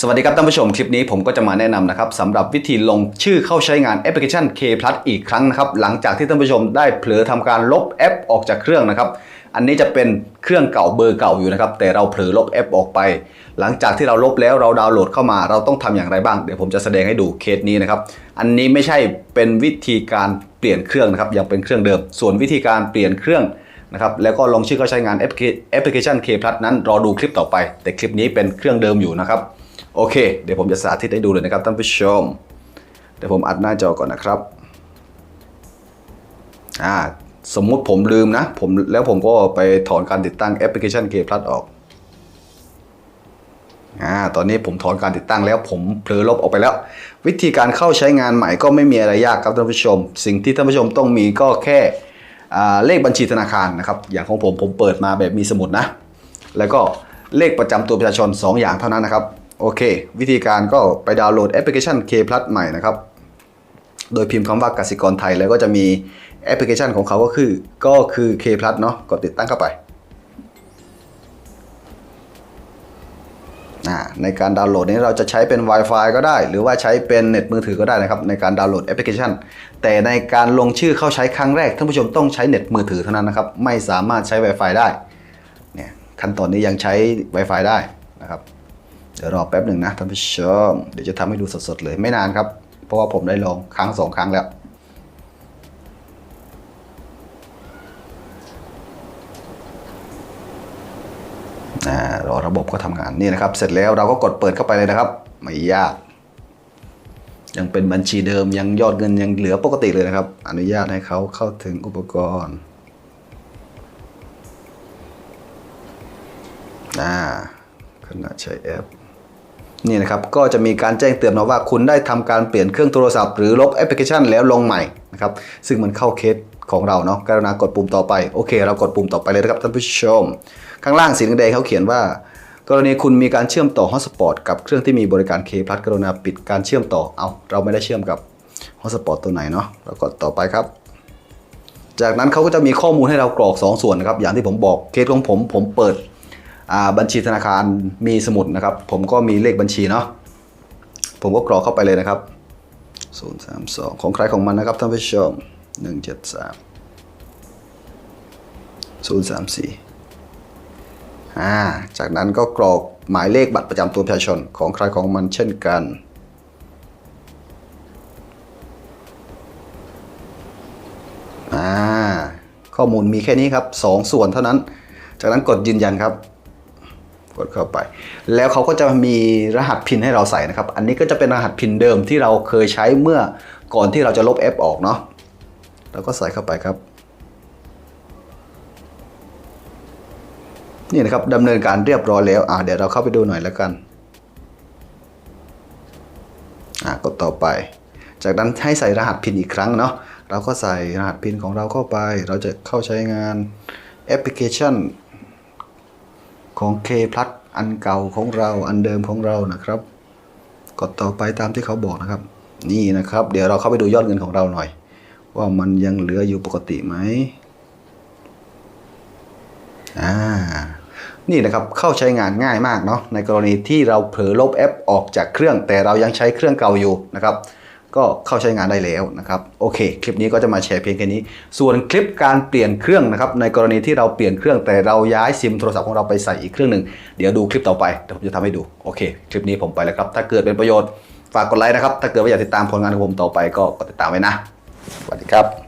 สวัสดีครับท่านผู้ชมคลิปนี้ผมก็จะมาแนะนำนะครับสำหรับวิธีลงชื่อเข้าใช้งานแอปพลิเคชัน K Plus อีกครั้งนะครับหลังจากที่ท่านผู้ชมได้เผลอทำการลบแอปออกจากเครื่องนะครับอันนี้จะเป็นเครื่องเก่าเบอร์เก่าอยู่นะครับแต่เราเผลอลบแอปออกไป หลังจากที่เราลบแล้วเราดาวน์โหลดเข้ามาเราต้องทำอย่างไรบ้าง เดี๋ยวผมจะแสดงให้ดูเคสนี้นะครับอันนี้ไม่ใช่เป็นวิธีการเปลี่ยนเครื่องนะครับยังเป็นเครื่องเดิม ส่วนวิธีการเปลี่ยนเครื่องนะครับแล้วก็ลงชื่อเข้าใช้งานแอปพลิเคชัน K Plus นั้นรอดูคลิปต่อไป แต่คลิปนี้เป็นเครื่องเดิมอยู่นะครับ โอเค เดี๋ยวผมจะสาธิตให้ดูเลยนะครับท่านผู้ชม เดี๋ยวผมอัดหน้าจอก่อนนะครับอ่าสมมุติผมลืมนะผมแล้วผมก็ไปถอนการติดตั้งแอปพลิเคชัน K Plus ออกอ่าตอนนี้ผมถอนการติดตั้งแล้วผมเผลอลบออกไปแล้ว วิธีการเข้าใช้งานใหม่ก็ไม่มีอะไรยากครับท่านผู้ชม สิ่งที่ท่านผู้ชมต้องมีก็แค่เลขบัญชีธนาคารนะครับ อย่างของผมผมเปิดมาแบบมีสมุดนะ แล้วก็เลขประจำตัวประชาชน 2 อย่างเท่านั้นนะครับ โอเค วิธีการก็ไปดาวน์โหลดแอปพลิเคชัน K Plus ใหม่นะครับ โดยพิมพ์คำว่ากสิกรไทยแล้วก็จะมีแอปพลิเคชันของเขาก็คือก็คือ K Plus เนาะกดติดตั้งเข้าไปในการดาวน์โหลดนี้เราจะใช้เป็น Wi-Fi ก็ได้ หรือว่าใช้เป็นเน็ตมือถือก็ได้นะครับในการดาวน์โหลดแอปพลิเคชัน แต่ในการลงชื่อเข้าใช้ครั้งแรกท่านผู้ชมต้องใช้เน็ตมือถือเท่านั้นนะครับไม่สามารถใช้ Wi-Fi ได้เนี่ยขั้นตอนนี้ยังใช้ Wi-Fi ได้นะครับ เดี๋ยวรอแป๊บหนึ่งนะท่านผู้ชม เดี๋ยวจะทำให้ดูสดๆเลยไม่นานครับ เพราะว่าผมได้ลองครั้งสองครั้งแล้ว รอระบบก็ทำงานนี่นะครับ เสร็จแล้วเราก็กดเปิดเข้าไปเลยนะครับ ไม่ยาก ยังเป็นบัญชีเดิมยังยอดเงินยังเหลือปกติเลยนะครับ อนุญาตให้เขาเข้าถึงอุปกรณ์อ่าขณะใช้แอป นี่นะครับก็จะมีการแจ้งเตือนมาว่าคุณได้ทำการเปลี่ยนเครื่องโทรศัพท์หรือลบแอปพลิเคชันแล้วลงใหม่นะครับซึ่งมันเข้าเคสของเราเนาะกรุณากดปุ่มต่อไปโอเค เรากดปุ่มต่อไปเลยนะครับท่านผู้ชม ข้างล่างสีแดงเขาเขียนว่า กรณีคุณมีการเชื่อมต่อฮอตสปอตกับเครื่องที่มีบริการ K Plus กรุณาปิดการเชื่อมต่อเอาเราไม่ได้เชื่อมกับฮอตสปอตตัวไหนเนาะเรากดต่อไปครับ จากนั้นเขาก็จะมีข้อมูลให้เรากรอก 2 ส่วนนะครับอย่างที่ผมบอกเคสของผมผมเปิด บัญชีธนาคารมีสมุดนะครับ ผมก็มีเลขบัญชีเนาะผมก็กรอกเข้าไปเลยนะครับ 032 ของใครของมันนะครับท่านผู้ชม 173 034อ่าจากนั้นก็กรอกหมายเลขบัตรประจำตัวประชาชนของใครของมันเช่นกันข้อมูลมีแค่นี้ครับ 2ส่วนเท่านั้น จากนั้นกดยืนยันครับ กดเข้าไป แล้วเขาก็จะมีรหัสพินให้เราใส่นะครับ อันนี้ก็จะเป็นรหัสพินเดิมที่เราเคยใช้เมื่อก่อนที่เราจะลบแอปออกเนาะแล้วก็ใส่เข้าไปครับ นี่นะครับดำเนินการเรียบร้อยแล้วอ่าเดี๋ยวเราเข้าไปดูหน่อยแล้วกันอ่ากดต่อไป จากนั้นให้ใส่รหัสพินอีกครั้งเนาะเราก็ใส่รหัสพินของเราเข้าไป เราจะเข้าใช้งานแอปพลิเคชัน ของ K Plus อันเก่าของเราอันเดิมของเรานะครับ กดต่อไปตามที่เขาบอกนะครับ นี่นะครับ เดี๋ยวเราเข้าไปดูยอดเงินของเราหน่อย ว่ามันยังเหลืออยู่ปกติไหมอ่านี่นะครับเข้าใช้งานง่ายมากเนาะในกรณีที่เราเผลอลบแอปออกจากเครื่อง แต่เรายังใช้เครื่องเก่าอยู่นะครับ ก็เข้าใช้งานได้แล้วนะครับโอเค คลิปนี้ก็จะมาแชร์เพียงแค่นี้ ส่วนคลิปการเปลี่ยนเครื่องนะครับในกรณีที่เราเปลี่ยนเครื่องแต่เราย้ายซิมโทรศัพท์ของเราไปใส่อีกเครื่องหนึ่งเดี๋ยวดูคลิปต่อไปเดี๋ยวผมจะทำให้ดูโอเค คลิปนี้ผมไปแล้วครับ ถ้าเกิดเป็นประโยชน์ฝากกดไลค์นะครับถ้าเกิดว่าอยากติดตามผลงานของผมต่อไปก็กดติดตามไว้นะสวัสดีครับ